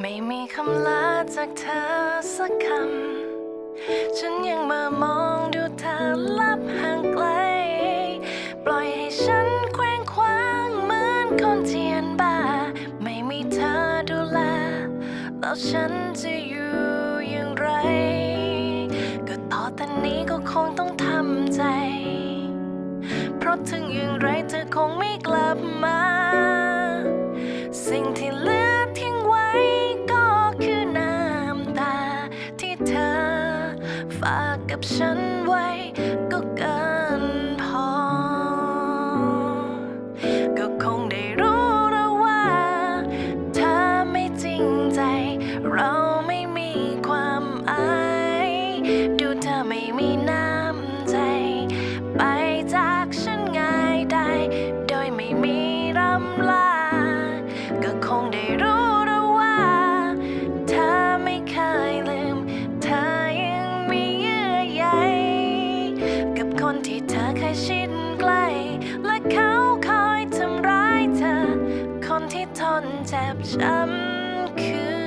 ไม่มีคำลาจากเธอสักคำ ฉันยังมามองดูเธอลับห่างไกล ปล่อยให้ฉันเคว้งคว้างเหมือนคนเทียนบ้า ไม่มีเธอดูแล แล้วฉันจะอยู่อย่างไร ก็ต่อแต่นี้ก็คงต้องทำใจ เพราะถึงอย่างไรเธอคงไม่กลับมาากกับฉันไว้ก็เกินพอ ก็คงได้รู้แล้วว่าเธอไม่จริงใจ เราไม่มีความอาย ดูเธอไม่มี เคยชิดใกล้ และเขาคอยทำร้ายเธอ คนที่ทนเจ็บช้ำคือ